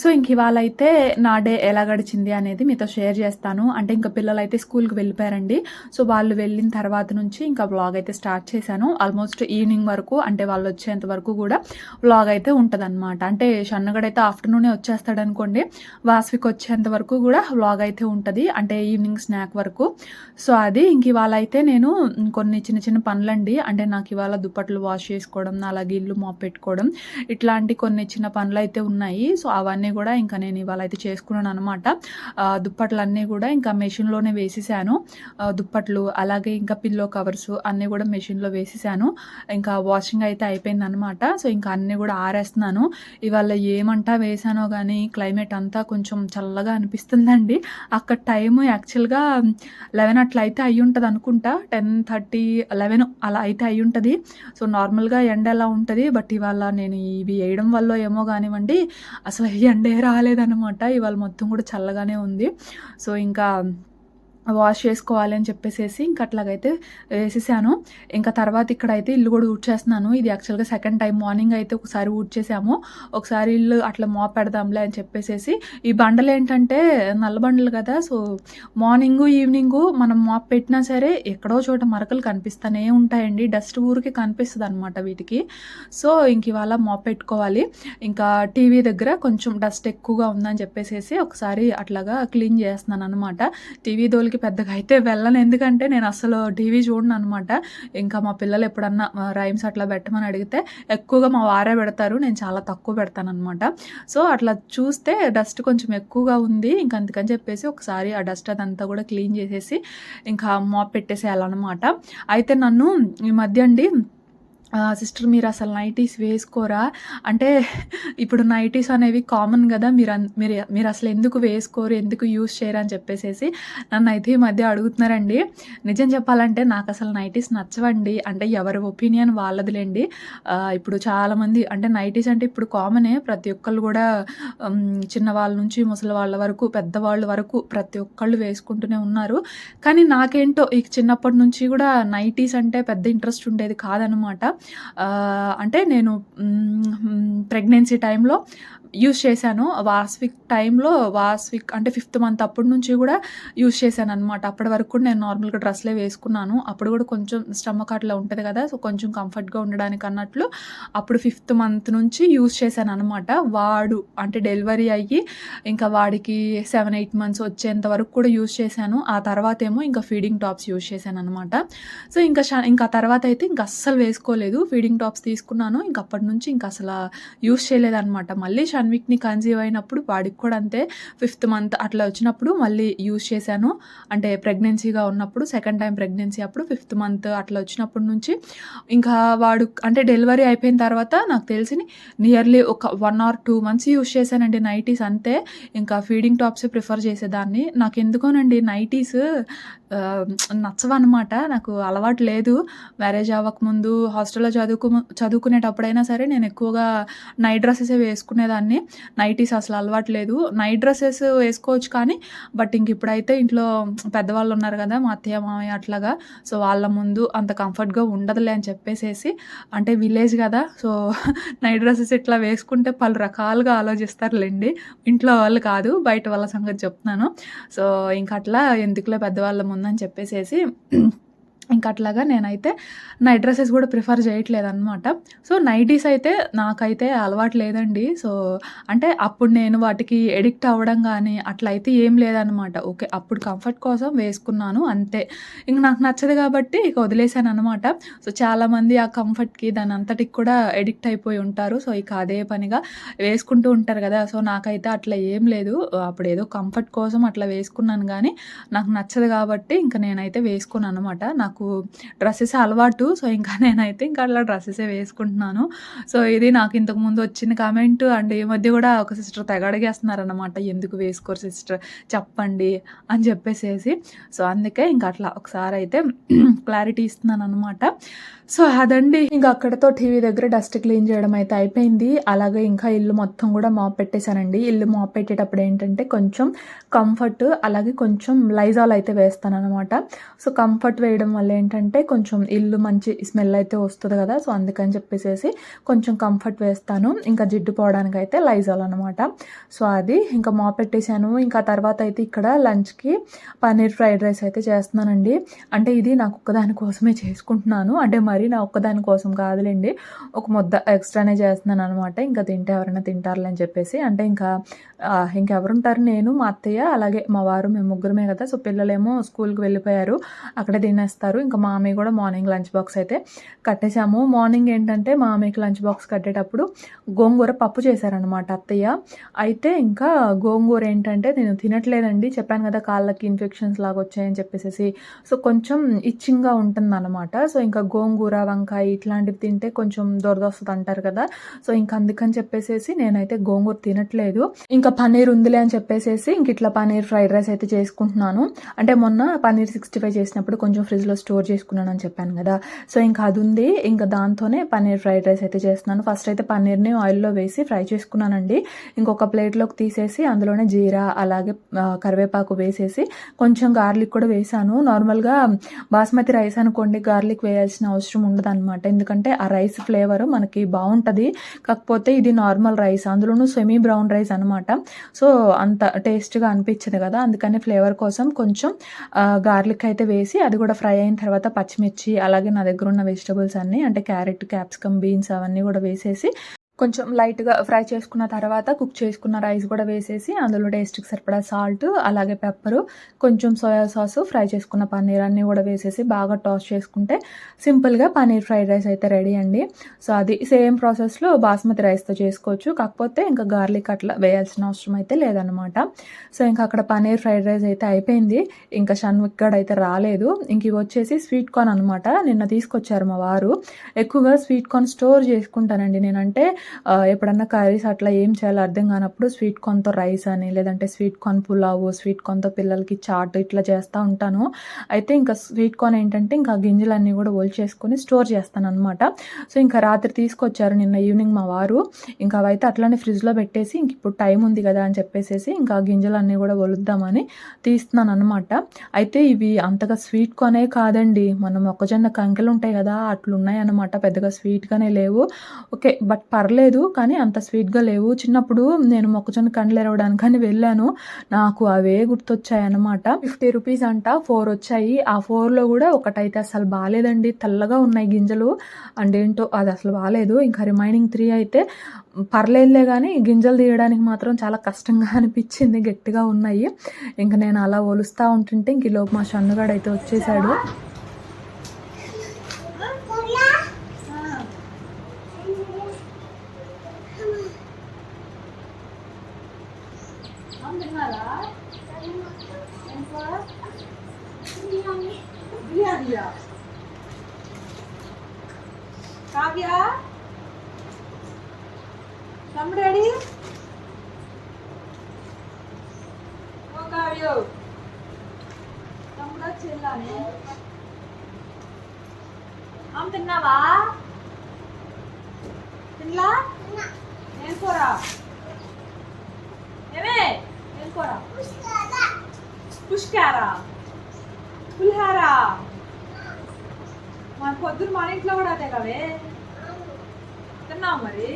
So ఇంక ఇవాళ అయితే నా డే ఎలా గడిచింది అనేది మీతో షేర్ చేస్తాను. అంటే ఇంకా పిల్లలు అయితే స్కూల్కి వెళ్ళిపోయారండి. సో వాళ్ళు వెళ్ళిన తర్వాత నుంచి ఇంకా వ్లాగ్ అయితే స్టార్ట్ చేశాను. ఆల్మోస్ట్ ఈవినింగ్ వరకు అంటే వాళ్ళు వచ్చేంత వరకు కూడా వ్లాగ్ అయితే ఉంటుందన్నమాట. అంటే షన్నగడైతే ఆఫ్టర్నూనే వచ్చేస్తాడు అనుకోండి వాస్విక్ వచ్చేంత వరకు కూడా వ్లాగ్ అయితే ఉంటుంది. అంటే ఈవినింగ్ స్నాక్ వరకు. సో అది ఇంక ఇవాళ అయితే నేను కొన్ని చిన్న చిన్న పనులండి. అంటే నాకు ఇవాళ దుప్పట్లు వాష్ చేసుకోవడం అలాగే ఇల్లు మాప్ పెట్టుకోవడం ఇట్లాంటి కొన్ని చిన్న పనులు అయితే ఉన్నాయి. సో అవన్నీ కూడా ఇంకా నేను ఇవాళ అయితే చేసుకున్నాను అనమాట దుప్పట్లు అన్నీ కూడా ఇంకా మెషిన్లోనే వేసేసాను. దుప్పట్లు అలాగే ఇంకా పిల్లో కవర్స్ అన్నీ కూడా మెషిన్లో వేసేసాను. ఇంకా వాషింగ్ అయితే అయిపోయింది అనమాట సో ఇంకా అన్నీ కూడా ఆరేస్తున్నాను. ఇవాళ ఏమంటా వేసానో కానీ క్లైమేట్ అంతా కొంచెం చల్లగా అనిపిస్తుందండి. అక్కడ టైము యాక్చువల్గా లెవెన్ అట్లా అయితే అయ్యి ఉంటుంది అనుకుంటా. టెన్ థర్టీ లెవెన్ అలా అయితే అయ్యి ఉంటుంది. సో నార్మల్గా ఎండ ఎలా ఉంటుంది? బట్ ఇవాళ నేను ఇవి వేయడం వల్ల ఏమో కానివ్వండి అసలు ఎండే రాలేదన్నమాట. ఇవాళ మొత్తం కూడా చల్లగానే ఉంది. సో ఇంకా వాష్ చేసుకోవాలి అని చెప్పేసేసి ఇంకా అట్లాగైతే వేసేసాను. ఇంకా తర్వాత ఇక్కడ అయితే ఇల్లు కూడా ఊడ్చేస్తున్నాను. ఇది యాక్చువల్గా సెకండ్ టైం మార్నింగ్ అయితే ఒకసారి ఊడ్చేసాము. ఒకసారి ఇల్లు అట్లా మోప్ పెడదాంలే అని చెప్పేసేసి ఈ బండలు ఏంటంటే నల్ల బండలు కదా సో మార్నింగు ఈవినింగు మనం మోప్ పెట్టినా సరే ఎక్కడో చోట మరకలు కనిపిస్తూనే ఉంటాయండి. డస్ట్ ఊరికి కనిపిస్తుంది అనమాట వీటికి. సో ఇంక ఇవాళ మోప్ పెట్టుకోవాలి. ఇంకా టీవీ దగ్గర కొంచెం డస్ట్ ఎక్కువగా ఉందని చెప్పేసేసి ఒకసారి అట్లాగా క్లీన్ చేస్తున్నాను అనమాట టీవీ దోలికి పెద్దగా అయితే వెళ్ళను. ఎందుకంటే నేను అసలు టీవీ చూడను అనమాట ఇంకా మా పిల్లలు ఎప్పుడన్నా రైమ్స్ అట్లా పెట్టమని అడిగితే ఎక్కువగా మా వారే పెడతారు. నేను చాలా తక్కువ పెడతాను అనమాట సో అట్లా చూస్తే డస్ట్ కొంచెం ఎక్కువగా ఉంది. ఇంకా అందుకని చెప్పేసి ఒకసారి ఆ డస్ట్ అదంతా కూడా క్లీన్ చేసేసి ఇంకా మాప్ పెట్టేసేయాలన్నమాట అయితే నన్ను ఈ మధ్య అండి సిస్టర్ మీరు అసలు నైటీస్ వేసుకోరా? అంటే ఇప్పుడు నైటీస్ అనేవి కామన్ కదా మీరు అన్- మీరు మీరు అసలు ఎందుకు వేసుకోరు ఎందుకు యూస్ చేయరు అని చెప్పేసేసి నన్ను అయితే ఈ మధ్య అడుగుతున్నారండి. నిజం చెప్పాలంటే నాకు అసలు నైటీస్ నచ్చవండి. అంటే ఎవరి ఒపీనియన్ వాళ్ళదిలేండి. ఇప్పుడు చాలామంది అంటే నైటీస్ అంటే ఇప్పుడు కామనే. ప్రతి ఒక్కళ్ళు కూడా చిన్న చిన్నవాళ్ళ నుంచి ముసలి వాళ్ళ వరకు పెద్దవాళ్ళ వరకు ప్రతి ఒక్కళ్ళు వేసుకుంటూనే ఉన్నారు. కానీ నాకేంటో ఈ చిన్నప్పటి నుంచి కూడా నైటీస్ అంటే పెద్ద ఇంట్రెస్ట్ ఉండేది కాదనమాట. అంటే నేను ప్రెగ్నెన్సీ టైంలో యూస్ చేశాను. వాస్విక్ టైంలో వాస్విక్ అంటే ఫిఫ్త్ మంత్ అప్పటి నుంచి కూడా యూస్ చేశాను అనమాట అప్పటి వరకు కూడా నేను నార్మల్గా డ్రెస్లే వేసుకున్నాను. అప్పుడు కూడా కొంచెం స్టమక్ అట్లా ఉంటుంది కదా సో కొంచెం కంఫర్ట్గా ఉండడానికి అన్నట్లు అప్పుడు ఫిఫ్త్ మంత్ నుంచి యూస్ చేశాను అనమాట వాడు అంటే డెలివరీ అయ్యి ఇంకా వాడికి సెవెన్ ఎయిట్ మంత్స్ వచ్చేంత వరకు కూడా యూస్ చేశాను. ఆ తర్వాత ఏమో ఇంకా ఫీడింగ్ టాప్స్ యూస్ చేశాను అనమాట సో ఇంకా ఇంకా తర్వాత అయితే ఇంకా అస్సలు వేసుకోలేదు. ఫీడింగ్ టాప్స్ తీసుకున్నాను. ఇంకా అప్పటి నుంచి ఇంకా అసలు యూస్ చేయలేదన్నమాట. మళ్ళీ షన్విక్ని కన్సీవ్ అయినప్పుడు వాడికి కూడా అంతే. ఫిఫ్త్ మంత్ అట్లా వచ్చినప్పుడు మళ్ళీ యూస్ చేశాను. అంటే ప్రెగ్నెన్సీగా ఉన్నప్పుడు సెకండ్ టైం ప్రెగ్నెన్సీ అప్పుడు ఫిఫ్త్ మంత్ అట్లా వచ్చినప్పటి నుంచి. ఇంకా వాడు అంటే డెలివరీ అయిపోయిన తర్వాత నాకు తెలిసి నియర్లీ ఒక one or two months use చేశానండి నైటీస్ అంతే. ఇంకా ఫీడింగ్ టాప్స్ ప్రిఫర్ చేసేదాన్ని. నాకు ఎందుకోనండి నైటీస్ నచ్చవన్నమాట. నాకు అలవాటు లేదు. మ్యారేజ్ అవ్వకముందు హాస్టల్లో చదువుకు చదువుకునేటప్పుడైనా సరే నేను ఎక్కువగా నైట్ డ్రెస్సెస్ వేసుకునేదాన్ని. నైటీస్ అసలు అలవాటు లేదు. నైట్ డ్రెస్సెస్ వేసుకోవచ్చు కానీ బట్ ఇంక ఇప్పుడైతే ఇంట్లో పెద్దవాళ్ళు ఉన్నారు కదా మా అత్తయ్య మామయ్య అట్లాగా. సో వాళ్ళ ముందు అంత కంఫర్ట్గా ఉండదులే అని చెప్పేసేసి అంటే విలేజ్ కదా సో నైట్ డ్రెస్సెస్ ఇట్లా వేసుకుంటే పలు రకాలుగా ఆలోచిస్తారులేండి. ఇంట్లో వాళ్ళు కాదు బయట వాళ్ళ సంగతి చెప్తున్నాను. సో ఇంక అట్లా ఎందుకులే పెద్దవాళ్ళ ముందు ఉందని చెప్పేసేసి ఇంకా అట్లాగా నేనైతే నైట్ డ్రెస్సెస్ కూడా ప్రిఫర్ చేయట్లేదు అనమాట సో నైటీస్ అయితే నాకైతే అలవాటు లేదండి. సో అంటే అప్పుడు నేను వాటికి ఎడిక్ట్ అవ్వడం కానీ అట్లా అయితే ఏం లేదనమాట ఓకే అప్పుడు కంఫర్ట్ కోసం వేసుకున్నాను అంతే. ఇంక నాకు నచ్చదు కాబట్టి ఇక వదిలేసాను అనమాట సో చాలామంది ఆ కంఫర్ట్కి దాని అంతటికి కూడా ఎడిక్ట్ అయిపోయి ఉంటారు. సో ఇక అదే పనిగా వేసుకుంటూ ఉంటారు కదా. సో నాకైతే అట్లా ఏం లేదు. అప్పుడు ఏదో కంఫర్ట్ కోసం అట్లా వేసుకున్నాను కానీ నాకు నచ్చదు కాబట్టి ఇంకా నేనైతే వేసుకున్నాను అనమాట నాకు నాకు డ్రెస్సెస్ అలవాటు. సో ఇంకా నేనైతే ఇంకా అట్లా డ్రెస్సెసే వేసుకుంటున్నాను. సో ఇది నాకు ఇంతకు ముందు వచ్చిన కామెంట్ అండ్ ఈ మధ్య కూడా ఒక సిస్టర్ తెగ అడిగేస్తున్నారనమాట ఎందుకు వేసుకోరు సిస్టర్? చెప్పండి. అని చెప్పేసేసి. సో అందుకే ఇంకా అట్లా ఒకసారి అయితే క్లారిటీ ఇస్తున్నాను అనమాట సో అదండి. ఇంకా అక్కడతో టీవీ దగ్గర డస్ట్ క్లీన్ చేయడం అయితే అయిపోయింది. అలాగే ఇంకా ఇల్లు మొత్తం కూడా మాప్ పెట్టేశానండి. ఇల్లు మాప్ పెట్టేటప్పుడు ఏంటంటే కొంచెం కంఫర్ట్ అలాగే కొంచెం లైజాల్ అయితే వేస్తాను అనమాట సో కంఫర్ట్ వేయడం వల్ల ఏంటంటే కొంచెం ఇల్లు మంచి స్మెల్ అయితే వస్తుంది కదా సో అందుకని చెప్పేసి కొంచెం కంఫర్ట్ వేస్తాను. ఇంకా జిడ్డు పోవడానికి అయితే లైజాల్ అనమాట సో అది ఇంకా మాప్ పెట్టేశాను. ఇంకా తర్వాత అయితే ఇక్కడ లంచ్కి పన్నీర్ ఫ్రైడ్ రైస్ అయితే చేస్తున్నానండి. అంటే ఇది నాకు ఒక్కదాని కోసమే చేసుకుంటున్నాను. అంటే మరి నా ఒక్కదాని కోసం కాదులేండి. ఒక ముద్ద ఎక్స్ట్రానే చేస్తున్నాను అనమాట ఇంకా తింటే ఎవరైనా తింటారులే అని చెప్పేసి. అంటే ఇంకా ఇంకెవరుంటారు? నేను మా అత్తయ్య అలాగే మా వారు మేము ముగ్గురమే కదా. సో పిల్లలేమో స్కూల్కి వెళ్ళిపోయారు. అక్కడే తినేస్తారు. ఇంకా మామయ్య కూడా మార్నింగ్ లంచ్ బాక్స్ అయితే కట్టేశాము. మార్నింగ్ ఏంటంటే మామయ్యకి లంచ్ బాక్స్ కట్టేటప్పుడు గోంగూర పప్పు చేశారనమాట అత్తయ్య. అయితే ఇంకా గోంగూర ఏంటంటే నేను తినట్లేదండి. చెప్పాను కదా కాళ్ళకి ఇన్ఫెక్షన్స్ లాగా వచ్చాయని చెప్పేసి సో కొంచెం ఇచ్చింగ్గా ఉంటుంది అనమాట సో ఇంకా గోంగూర వంకాయ ఇట్లాంటివి తింటే కొంచెం దొరద వస్తుంది అంటారు కదా. సో ఇంకా అందుకని చెప్పేసి నేనైతే గోంగూర తినట్లేదు. ఇంకా పన్నీర్ ఉందిలే అని చెప్పేసి ఇంక ఇట్లా పన్నీర్ ఫ్రైడ్ రైస్ అయితే చేసుకుంటున్నాను. అంటే మొన్న పన్నీర్ సిక్స్టీ ఫైవ్ చేసినప్పుడు కొంచెం ఫ్రిడ్జ్లో స్టోర్ చేసుకున్నాను అని చెప్పాను కదా. సో ఇంకా అది ఉంది. ఇంకా దాంతోనే పన్నీర్ ఫ్రైడ్ రైస్ అయితే చేస్తున్నాను. ఫస్ట్ అయితే పన్నీర్ని ఆయిల్లో వేసి ఫ్రై చేసుకున్నానండి. ఇంకొక ప్లేట్లోకి తీసేసి అందులోనే జీరా అలాగే కరివేపాకు వేసేసి కొంచెం గార్లిక్ కూడా వేసాను. నార్మల్గా బాస్మతి రైస్ అనుకోండి గార్లిక్ వేయాల్సిన అవసరం ఉండదు అనమాట ఎందుకంటే ఆ రైస్ ఫ్లేవర్ మనకి బాగుంటుంది కాకపోతే ఇది నార్మల్ రైస్ అందులోనూ సెమీ బ్రౌన్ రైస్ అనమాట సో అంత టేస్ట్గా అనిపించదు కదా. అందుకని ఫ్లేవర్ కోసం కొంచెం గార్లిక్ అయితే వేసి అది కూడా ఫ్రై అయిన తర్వాత పచ్చిమిర్చి అలాగే నా దగ్గర ఉన్న వెజిటబుల్స్ అన్నీ అంటే క్యారెట్ క్యాప్సికమ్ బీన్స్ అవన్నీ కూడా వేసేసి కొంచెం లైట్గా ఫ్రై చేసుకున్న తర్వాత కుక్ చేసుకున్న రైస్ కూడా వేసేసి అందులో టేస్ట్కి సరిపడా సాల్ట్ అలాగే పెప్పరు కొంచెం సోయా సాస్ ఫ్రై చేసుకున్న పన్నీర్ అన్నీ కూడా వేసేసి బాగా టాస్ చేసుకుంటే సింపుల్గా పన్నీర్ ఫ్రైడ్ రైస్ అయితే రెడీ అండి. సో అది సేమ్ ప్రాసెస్లో బాస్మతి రైస్తో చేసుకోవచ్చు. కాకపోతే ఇంకా గార్లిక్ అట్లా వేయాల్సిన అవసరం అయితే లేదనమాట సో ఇంకా అక్కడ పన్నీర్ ఫ్రైడ్ రైస్ అయితే అయిపోయింది. ఇంకా షణ్విక్ అయితే రాలేదు. ఇంక ఇవి వచ్చేసి స్వీట్ కార్న్ అనమాట నిన్న తీసుకొచ్చారు మా వారు. ఎక్కువగా స్వీట్ కార్న్ స్టోర్ చేసుకుంటానండి నేనంటే ఎప్పుడన్నా కర్రీస్ అట్లా ఏం చేయాలో అర్థం కానప్పుడు స్వీట్ కార్న్తో రైస్ అని లేదంటే స్వీట్ కార్న్ పులావు స్వీట్ కార్న్తో పిల్లలకి చాట్ ఇట్లా చేస్తూ ఉంటాను. అయితే ఇంకా స్వీట్ కార్న్ ఏంటంటే ఇంకా గింజలన్నీ కూడా ఒలిచేసుకొని స్టోర్ చేస్తాను అనమాట సో ఇంకా రాత్రి తీసుకొచ్చారు నిన్న ఈవినింగ్ మా వారు. ఇంకా అవైతే అట్లానే ఫ్రిడ్జ్లో పెట్టేసి ఇంక ఇప్పుడు టైం ఉంది కదా అని చెప్పేసి ఇంకా గింజలన్నీ కూడా ఒలుద్దామని తీస్తున్నాను అనమాట అయితే ఇవి అంతగా స్వీట్ కార్నే కాదండి. మనం మొక్కజొన్న కంకెలు ఉంటాయి కదా అట్లున్నాయి అనమాట పెద్దగా స్వీట్గానే లేవు. ఓకే బట్ పర్లేదు కానీ అంత స్వీట్గా లేవు. చిన్నప్పుడు నేను మొక్కజొన్న కండ్లు ఎరవడానికి అని వెళ్ళాను. నాకు అవే గుర్తొచ్చాయన్నమాట. ఫిఫ్టీ రూపీస్ అంట ఫోర్ వచ్చాయి. ఆ ఫోర్లో కూడా ఒకటైతే అసలు బాగాలేదండి తెల్లగా ఉన్నాయి గింజలు. అండ్ ఏంటో అది అసలు బాగాలేదు ఇంకా రిమైనింగ్ త్రీ అయితే పర్లేదులే కానీ గింజలు తీయడానికి మాత్రం చాలా కష్టంగా అనిపించింది. గట్టిగా ఉన్నాయి. ఇంకా నేను అలా ఒలుస్తూ ఉంటుంటే ఇంక లోపు మా షన్నుగాడు అయితే వచ్చేసాడు. కావ్య తమ్ముడాడి ఓ కావ్య తమ్ముడా చెల్లానే అమ్మ తిన్నావా తినలా ఏం కూర ఏమే ఏం కూర పుష్కారా పులిహారా? మన పొద్దున్న మన ఇంట్లో కూడా అదే కవే తిన్నావు మరి?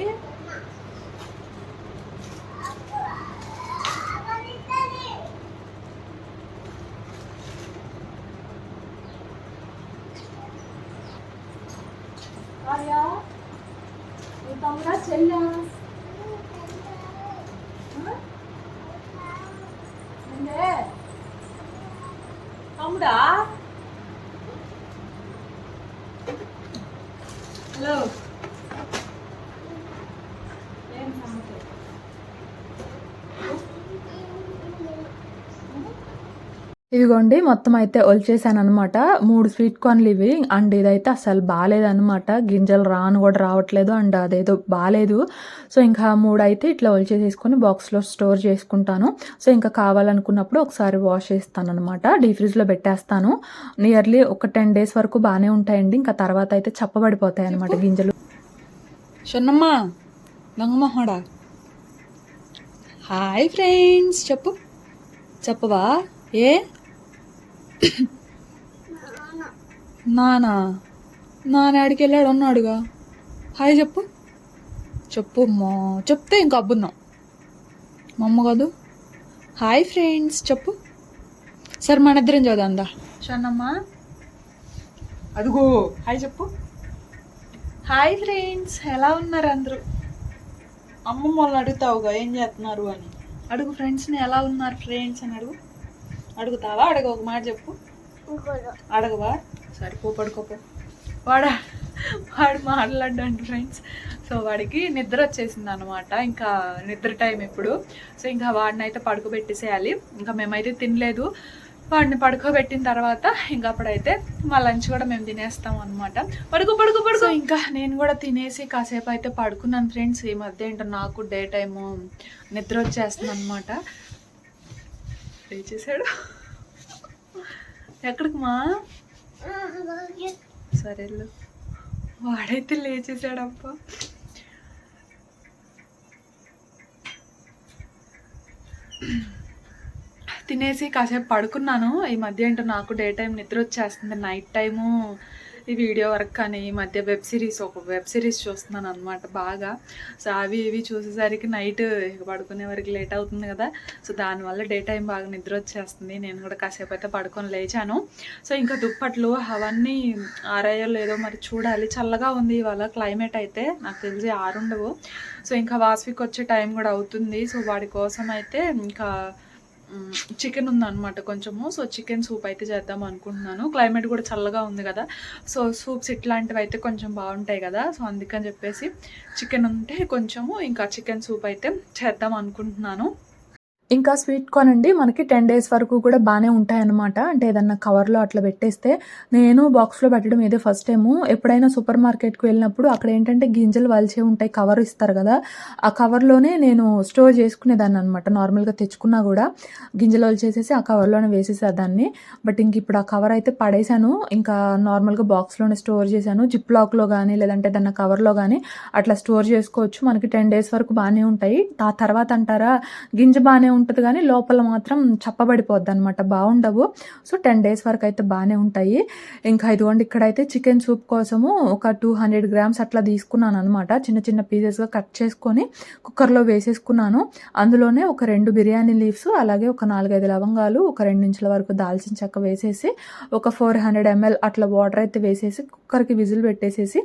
Go. ఇదిగోండి మొత్తం అయితే ఒలిచేసాను అనమాట మూడు స్వీట్ కార్న్లు ఇవి. అండ్ ఇదైతే అసలు బాగాలేదనమాట గింజలు రాను కూడా రావట్లేదు అండ్ అదేదో బాగాలేదు సో ఇంకా మూడు అయితే ఇట్లా ఒలిచేసేసుకొని బాక్స్లో స్టోర్ చేసుకుంటాను. సో ఇంకా కావాలనుకున్నప్పుడు ఒకసారి వాష్ చేస్తాను అనమాట డీ ఫ్రిడ్జ్లో పెట్టేస్తాను. నియర్లీ ఒక టెన్ డేస్ వరకు బాగానే ఉంటాయండి. ఇంకా తర్వాత అయితే చప్పబడిపోతాయి అనమాట గింజలు. షన్నమ్మ నంగమహోడా హాయ్ ఫ్రెండ్స్ చెప్పు. చెప్పవా? ఏ? నానా. నాన్న వెళ్ళాడు అన్నాడుగా. హాయ్ చెప్పు. చెప్పు అమ్మా చెప్తే ఇంక అబ్బున్నాం. మా అమ్మ కాదు. హాయ్ ఫ్రెండ్స్ చెప్పు. సరే మన ఇద్దరం చదువుందా షన్నమ్మా. అదిగో. హాయ్ చెప్పు. హాయ్ ఫ్రెండ్స్ ఎలా ఉన్నారు అందరూ? అమ్మమ్మ వాళ్ళని అడుగుతావుగా ఏం చేస్తున్నారు అని. అడుగు ఫ్రెండ్స్ని ఎలా ఉన్నారు ఫ్రెండ్స్ అని అడుగు. అడుగుతావా? అడుగు ఒక మాట చెప్పు. అడగవా? సరే పో పడుకోపో వాడా వాడు మాట్లాడండి ఫ్రెండ్స్ సో వాడికి నిద్ర వచ్చేసింది అనమాట ఇంకా నిద్ర టైం ఇప్పుడు. సో ఇంకా వాడిని అయితే పడుకోబెట్టేసేయాలి. ఇంకా మేమైతే తినలేదు. వాడిని పడుకోబెట్టిన తర్వాత ఇంకా అప్పుడైతే మా లంచ్ కూడా మేము తినేస్తాం అనమాట పడుకో పడుకో పడుకో. ఇంకా నేను కూడా తినేసి కాసేపు అయితే పడుకున్నాను ఫ్రెండ్స్ ఈ మధ్య ఏంటో నాకు డే టైము నిద్ర వచ్చేస్తుంది అనమాట లేచేసాడు ఎక్కడికి మా సరే వాడైతే లేచేసాడప్ప తినేసి కాసేపు పడుకున్నాను. ఈ మధ్య ఏంటో నాకు డే టైం నిద్ర వచ్చేస్తుంది. నైట్ టైము ఈ వీడియో వర్క్ కానీ ఈ మధ్య వెబ్ సిరీస్ ఒక వెబ్ సిరీస్ చూస్తున్నాను అనమాట బాగా. సో అవి ఇవి చూసేసరికి నైట్ పడుకునే వరకు లేట్ అవుతుంది కదా. సో దానివల్ల డే టైం బాగా నిద్ర వచ్చేస్తుంది. నేను కూడా కాసేపు అయితే పడుకొని లేచాను. సో ఇంకా దుప్పట్లు అవన్నీ ఆరాయో లేదో మరి చూడాలి. చల్లగా ఉంది ఇవాళ క్లైమేట్ అయితే నాకు తెలిసి ఆరుండవు. సో ఇంకా వాస్విక్ వచ్చే టైం కూడా అవుతుంది. సో వాడి కోసం అయితే ఇంకా చికెన్ ఉందన్నమాట కొంచెము. సో చికెన్ సూప్ అయితే చేద్దాం అనుకుంటున్నాను. క్లైమేట్ కూడా చల్లగా ఉంది కదా. సో సూప్స్ ఇట్లాంటివి అయితే కొంచెం బాగుంటాయి కదా. సో అందుకని చెప్పేసి చికెన్ ఉంటే కొంచెము ఇంకా చికెన్ సూప్ అయితే చేద్దాం అనుకుంటున్నాను. ఇంకా స్వీట్ కార్న్ అండి మనకి టెన్ డేస్ వరకు కూడా బాగానే ఉంటాయన్నమాట. అంటే ఏదన్నా కవర్లో అట్లా పెట్టేస్తే నేను బాక్స్లో పెట్టడం ఇదే ఫస్ట్ టైము. ఎప్పుడైనా సూపర్ మార్కెట్కి వెళ్ళినప్పుడు అక్కడ ఏంటంటే గింజలు వలిచే ఉంటాయి కవర్ ఇస్తారు కదా. ఆ కవర్లోనే నేను స్టోర్ చేసుకునేదాన్ని అనమాట నార్మల్గా తెచ్చుకున్నా కూడా గింజలు వలిచేసేసి ఆ కవర్లోనే వేసేసేదాన్ని బట్ ఇంక ఇప్పుడు ఆ కవర్ అయితే పడేశాను ఇంకా నార్మల్గా బాక్స్లోనే స్టోర్ చేశాను. జిప్ లాక్లో కానీ లేదంటే దాన్ని కవర్లో కానీ అట్లా స్టోర్ చేసుకోవచ్చు. మనకి టెన్ డేస్ వరకు బాగానే ఉంటాయి. ఆ తర్వాత అంటారా గింజ బాగానే ఉంటుంది కానీ లోపల మాత్రం చప్పబడిపోద్ది అనమాట బాగుండవు. సో టెన్ డేస్ వరకు అయితే బాగానే ఉంటాయి. ఇంకా ఇదిగోండి ఇక్కడైతే చికెన్ సూప్ కోసము ఒక టూ హండ్రెడ్ గ్రామ్స్ అట్లా తీసుకున్నాను అనమాట చిన్న చిన్న పీసెస్గా కట్ చేసుకొని కుక్కర్లో వేసేసుకున్నాను. అందులోనే ఒక రెండు బిర్యానీ లీవ్స్ అలాగే ఒక నాలుగైదు లవంగాలు ఒక రెండు ఇంచుల వరకు దాల్చిన చెక్క వేసేసి ఒక ఫోర్ హండ్రెడ్ ఎంఎల్ అట్లా వాటర్ అయితే వేసేసి కుక్కర్కి విజిల్ పెట్టేసేసి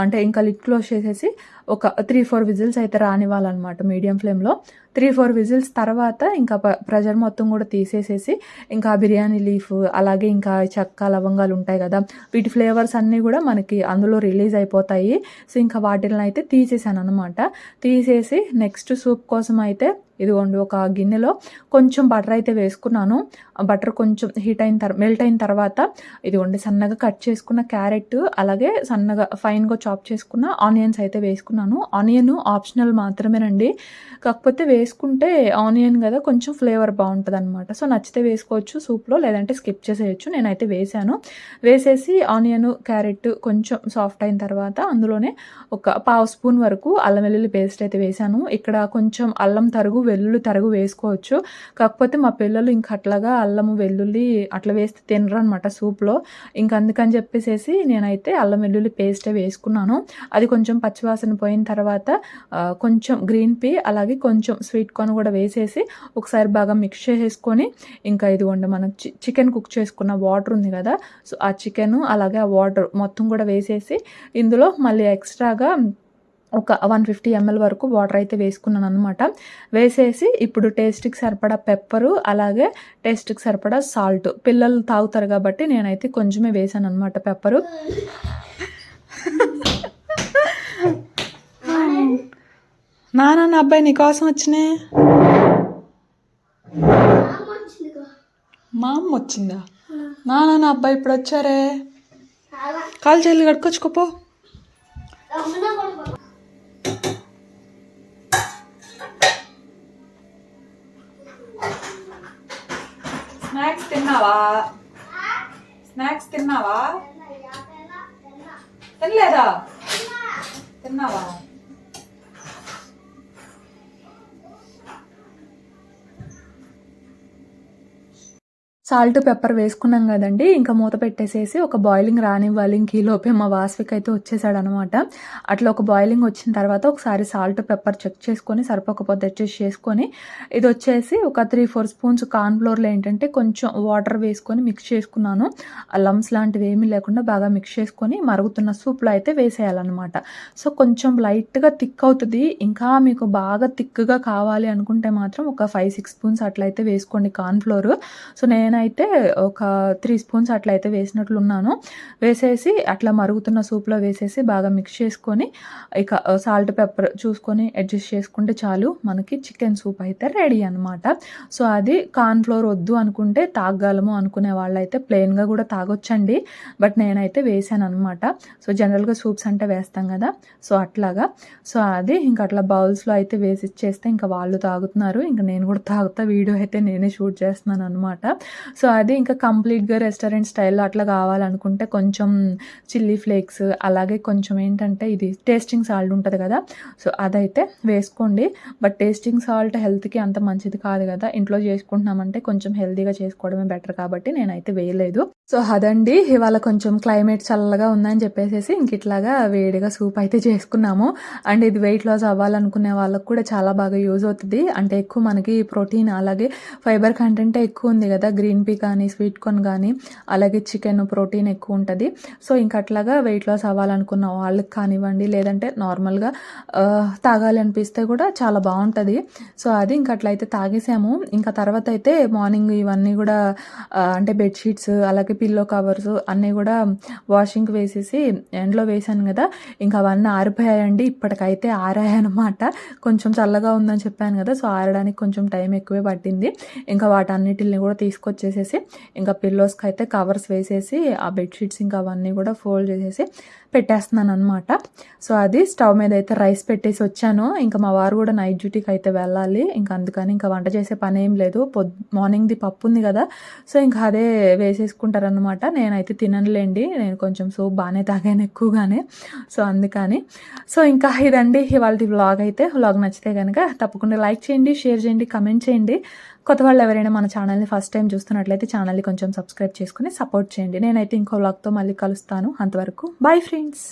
అంటే ఇంకా లిడ్ క్లోజ్ చేసేసి ఒక త్రీ ఫోర్ విజిల్స్ అయితే రానివ్వాలన్నమాట మీడియం ఫ్లేమ్లో త్రీ ఫోర్ విజిల్స్ తర్వాత ఇంకా ప- ప్రెషర్ మొత్తం కూడా తీసేసేసి ఇంకా బిర్యానీ లీఫ్ అలాగే ఇంకా చెక్క లవంగాలు ఉంటాయి కదా వీటి ఫ్లేవర్స్ అన్నీ కూడా మనకి అందులో రిలీజ్ అయిపోతాయి. సో ఇంకా వాటిని అయితే తీసేసాను అనమాట తీసేసి నెక్స్ట్ సూప్ కోసం అయితే ఇదిగోండి ఒక గిన్నెలో కొంచెం బటర్ అయితే వేసుకున్నాను. బటర్ కొంచెం హీట్ అయిన తర్వాత మెల్ట్ అయిన తర్వాత ఇదిగోండి సన్నగా కట్ చేసుకున్న క్యారెట్ అలాగే సన్నగా ఫైన్గా చాప్ చేసుకున్న ఆనియన్స్ అయితే వేసుకున్నాను. ఆనియన్ ఆప్షనల్ మాత్రమేనండి. కాకపోతే వేసుకుంటే ఆనియన్ కదా కొంచెం ఫ్లేవర్ బాగుంటుంది అనమాట సో నచ్చితే వేసుకోవచ్చు సూప్లో లేదంటే స్కిప్ చేసేయచ్చు. నేనైతే వేసాను. వేసేసి ఆనియన్ క్యారెట్ కొంచెం సాఫ్ట్ అయిన తర్వాత అందులోనే ఒక పావు స్పూన్ వరకు అల్లం వెల్లుల్లి పేస్ట్ అయితే వేసాను. ఇక్కడ కొంచెం అల్లం తరుగు వెల్లుల్లి తరుగు వేసుకోవచ్చు. కాకపోతే మా పిల్లలు ఇంక అట్లాగా అల్లము వెల్లుల్లి అట్లా వేస్తే తినరు అనమాట సూప్లో. ఇంక అందుకని చెప్పేసేసి నేనైతే అల్లం వెల్లుల్లి పేస్టే వేసుకున్నాను. అది కొంచెం పచ్చివాసన పోయిన తర్వాత కొంచెం గ్రీన్ పీ అలాగే కొంచెం స్వీట్ కార్న్ కూడా వేసేసి ఒకసారి బాగా మిక్స్ చేసేసుకొని ఇంకా ఇదిగోండి మనం చికెన్ కుక్ చేసుకున్న వాటర్ ఉంది కదా సో ఆ చికెన్ అలాగే ఆ వాటర్ మొత్తం కూడా వేసేసి ఇందులో మళ్ళీ ఎక్స్ట్రాగా ఒక వన్ ఫిఫ్టీ ఎంఎల్ వరకు వాటర్ అయితే వేసుకున్నాను అనమాట వేసేసి ఇప్పుడు టేస్ట్కి సరిపడా పెప్పరు అలాగే టేస్ట్కి సరిపడా సాల్ట్. పిల్లలు తాగుతారు కాబట్టి నేనైతే కొంచెమే వేసాను అనమాట పెప్పరు. నానా నా అబ్బాయి నీకోసం వచ్చినాయి వచ్చినే? మా అమ్మ వచ్చిందా? నాన్న నా అబ్బాయి ఇప్పుడు వచ్చారే? కాలు చెల్లి కడుక్కొచ్చుకోపో స్నాక్స్ తిన్నావా? స్నాక్స్ తిన్నావా? తినలేదా? తిన్నావా? సాల్ట్ పెప్పర్ వేసుకున్నాం కదండి. ఇంకా మూత పెట్టేసేసి ఒక బాయిలింగ్ రానివ్వాలి. ఇంక లోపే మా వాస్విక్ అయితే వచ్చేసాడు అనమాట అట్లా ఒక బాయిలింగ్ వచ్చిన తర్వాత ఒకసారి సాల్ట్ పెప్పర్ చెక్ చేసుకొని సరిపోకపోతే అడ్జస్ట్ చేసుకొని ఇది వచ్చేసి ఒక త్రీ ఫోర్ స్పూన్స్ కార్న్ ఫ్లోర్లో ఏంటంటే కొంచెం వాటర్ వేసుకొని మిక్స్ చేసుకున్నాను. ఆ లమ్స్ లాంటివి ఏమీ లేకుండా బాగా మిక్స్ చేసుకొని మరుగుతున్న సూప్లో అయితే వేసేయాలన్నమాట. సో కొంచెం లైట్గా థిక్ అవుతుంది. ఇంకా మీకు బాగా థిక్గా కావాలి అనుకుంటే మాత్రం ఒక ఫైవ్ సిక్స్ స్పూన్స్ అట్లయితే వేసుకోండి కార్న్ఫ్లోర్ సో నేను అయితే ఒక త్రీ స్పూన్స్ అట్లా అయితే వేసినట్లున్నాను. వేసేసి అట్లా మరుగుతున్న సూప్లో వేసేసి బాగా మిక్స్ చేసుకొని ఇక సాల్ట్ పెప్పర్ చూసుకొని అడ్జస్ట్ చేసుకుంటే చాలు. మనకి చికెన్ సూప్ అయితే రెడీ అనమాట సో అది కార్న్ఫ్లోర్ వద్దు అనుకుంటే తాగగలము అనుకునే వాళ్ళైతే ప్లెయిన్గా కూడా తాగొచ్చండి. బట్ నేనైతే వేసాను అనమాట సో జనరల్గా సూప్స్ అంటే వేస్తాం కదా. సో అట్లాగా. సో అది ఇంకా అట్లా బౌల్స్లో అయితే వేసి ఇచ్చేస్తే ఇంకా వాళ్ళు తాగుతున్నారు. ఇంకా నేను కూడా తాగుతా వీడియో అయితే నేనే షూట్ చేస్తున్నాను అనమాట సో అది ఇంకా కంప్లీట్గా రెస్టారెంట్ స్టైల్లో అట్లా కావాలనుకుంటే కొంచెం చిల్లీ ఫ్లేక్స్ అలాగే కొంచెం ఏంటంటే ఇది టేస్టింగ్ సాల్ట్ ఉంటుంది కదా సో అదైతే వేసుకోండి. బట్ టేస్టింగ్ సాల్ట్ హెల్త్కి అంత మంచిది కాదు కదా ఇంట్లో చేసుకుంటున్నామంటే కొంచెం హెల్తీగా చేసుకోవడమే బెటర్ కాబట్టి నేనైతే వేయలేదు. సో అదండి ఇవాళ కొంచెం క్లైమేట్ చల్లగా ఉందని చెప్పేసి ఇంక ఇట్లాగా వేడిగా సూప్ అయితే చేసుకున్నాము. అండ్ ఇది వెయిట్ లాస్ అవ్వాలనుకునే వాళ్ళకు కూడా చాలా బాగా యూజ్ అవుతుంది. అంటే ఎక్కువ మనకి ప్రోటీన్ అలాగే ఫైబర్ కంటెంట్ ఎక్కువ ఉంది కదా గ్రీన్ పీ కానీ స్వీట్ కార్న్ కానీ అలాగే చికెన్ ప్రోటీన్ ఎక్కువ ఉంటుంది. సో ఇంక అట్లాగా వెయిట్ లాస్ అవ్వాలనుకున్న వాళ్ళకి కానివ్వండి లేదంటే నార్మల్గా తాగాలి అనిపిస్తే కూడా చాలా బాగుంటుంది. సో అది ఇంక అట్లయితే తాగేసాము. ఇంకా తర్వాత అయితే మార్నింగ్ ఇవన్నీ కూడా అంటే బెడ్షీట్స్ అలాగే పిల్లో కవర్స్ అన్నీ కూడా వాషింగ్కి వేసేసి ఎండలో వేసాను కదా. ఇంకా అవన్నీ ఆరిపోయాయండి. ఇప్పటికైతే ఆరాయనమాట. కొంచెం చల్లగా ఉందని చెప్పాను కదా. సో ఆరడానికి కొంచెం టైం ఎక్కువే పట్టింది. ఇంకా వాటన్నిటిని కూడా తీసుకొచ్చేసి తీసుకొచ్చేసేసి ఇంకా పిల్లోస్కి అయితే కవర్స్ వేసేసి ఆ బెడ్షీట్స్ ఇంకా అవన్నీ కూడా ఫోల్డ్ చేసేసి పెట్టేస్తున్నాను అనమాట సో అది స్టవ్ మీద అయితే రైస్ పెట్టేసి వచ్చాను. ఇంకా మా వారు కూడా నైట్ డ్యూటీకి అయితే వెళ్ళాలి. ఇంకా అందుకని ఇంకా వంట చేసే పని ఏం లేదు. పొద్ మార్నింగ్ది పప్పు ఉంది కదా. సో ఇంకా అదే వేసేసుకుంటారనమాట నేనైతే తిననులేండి. నేను కొంచెం సూప్ బాగానే తాగాను ఎక్కువగానే. సో అందుకని. సో ఇంకా ఇదండి ఇవాళ వ్లాగ్ అయితే. వ్లాగ్ నచ్చితే కనుక తప్పకుండా లైక్ చేయండి షేర్ చేయండి కమెంట్ చేయండి. కొత్త వాళ్ళు ఎవరైనా మన ఛానల్ని ఫస్ట్ టైం చూస్తున్నట్లయితే ఛానల్ని కొంచెం సబ్స్క్రైబ్ చేసుకుని సపోర్ట్ చేయండి. నేనైతే ఇంకో వ్లాగ్తో మళ్ళీ కలుస్తాను. అంతవరకు బాయ్ ఫ్రెండ్స్